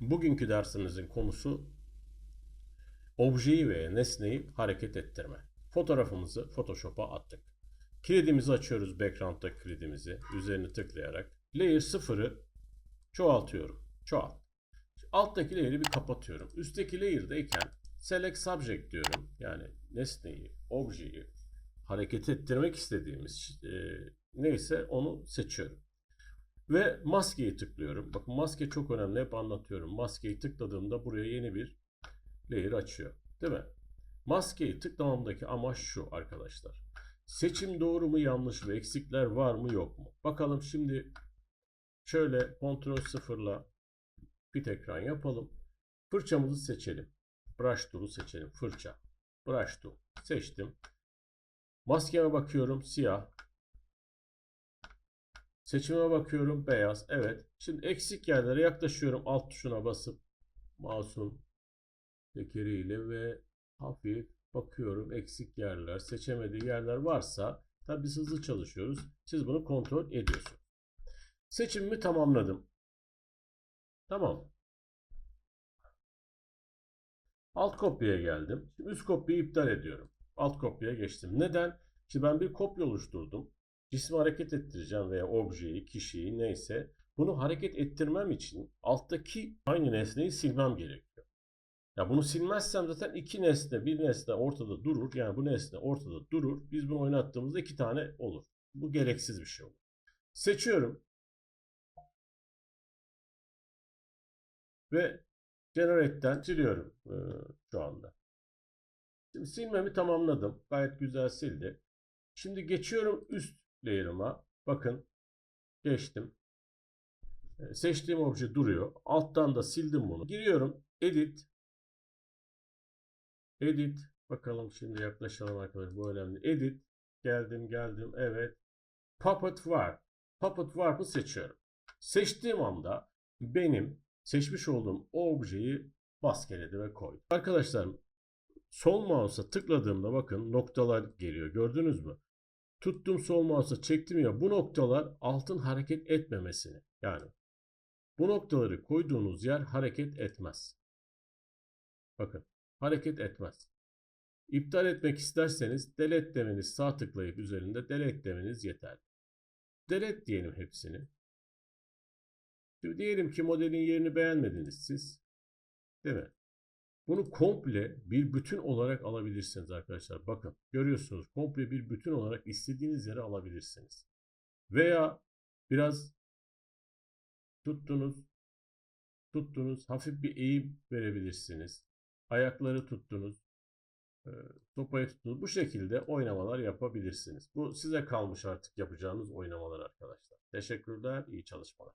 Bugünkü dersimizin konusu objeyi ve nesneyi hareket ettirme. Fotoğrafımızı Photoshop'a attık. Kilidimizi açıyoruz background'daki kilidimizi üzerine tıklayarak. Layer 0'ı çoğaltıyorum. Çoğalt. Alttaki layer'ı bir kapatıyorum. Üstteki layer'dayken select subject diyorum. Yani nesneyi, objeyi hareket ettirmek istediğimiz e, neyse onu seçiyorum. Ve maskeyi tıklıyorum. Bakın maske çok önemli. Hep anlatıyorum. Maskeyi tıkladığımda buraya yeni bir layer açıyor. Değil mi? Maskeyi tıklamamdaki amaç şu arkadaşlar. Seçim doğru mu yanlış mı? Eksikler var mı yok mu? Bakalım şimdi şöyle kontrol sıfırla bir ekran yapalım. Fırçamızı seçelim. Brush tool'u seçelim. Fırça. Brush tool. Seçtim. Maskeme bakıyorum. Siyah. Seçime bakıyorum. Beyaz. Evet. Şimdi eksik yerlere yaklaşıyorum. Alt tuşuna basıp mouse'un tekeriyle ve hafif bakıyorum. Eksik yerler, seçemediği yerler varsa tabi hızlı çalışıyoruz. Siz bunu kontrol ediyorsunuz. Seçimimi tamamladım. Tamam. Alt kopyaya geldim. Şimdi üst kopyayı iptal ediyorum. Alt kopyaya geçtim. Neden? Şimdi ben bir kopya oluşturdum. Cismi hareket ettireceğim veya objeyi, kişiyi neyse. Bunu hareket ettirmem için alttaki aynı nesneyi silmem gerekiyor. Ya bunu silmezsem zaten iki nesne, bir nesne ortada durur. Yani bu nesne ortada durur. Biz bunu oynattığımızda iki tane olur. Bu gereksiz bir şey olur. Seçiyorum. Ve Generate'den siliyorum e, şu anda. Şimdi silmemi tamamladım. Gayet güzel sildi. Şimdi geçiyorum üst layer'ıma. Bakın geçtim. E, seçtiğim obje duruyor. Alttan da sildim bunu. Giriyorum. Edit. Edit. Bakalım şimdi yaklaşalım arkadaşlar. Bu önemli. Edit. Geldim geldim. Evet. Puppet Warp. Puppet Warp'ı seçiyorum. Seçtiğim anda benim seçmiş olduğum objeyi maskeledi ve koydu. Arkadaşlar sol mouse'a tıkladığımda bakın noktalar geliyor. Gördünüz mü? Tuttum sol mouse'a çektim ya bu noktalar altın hareket etmemesini. Yani bu noktaları koyduğunuz yer hareket etmez. Bakın hareket etmez. İptal etmek isterseniz delete demeniz sağ tıklayıp üzerinde delete demeniz yeterli. Delete diyelim hepsini. Şimdi diyelim ki modelin yerini beğenmediniz siz. Değil mi? Bunu komple bir bütün olarak alabilirsiniz arkadaşlar. Bakın görüyorsunuz komple bir bütün olarak istediğiniz yere alabilirsiniz. Veya biraz tuttunuz, tuttunuz, hafif bir eğim verebilirsiniz. Ayakları tuttunuz, sopayı tuttunuz. Bu şekilde oynamalar yapabilirsiniz. Bu size kalmış artık yapacağınız oynamalar arkadaşlar. Teşekkürler, iyi çalışmalar.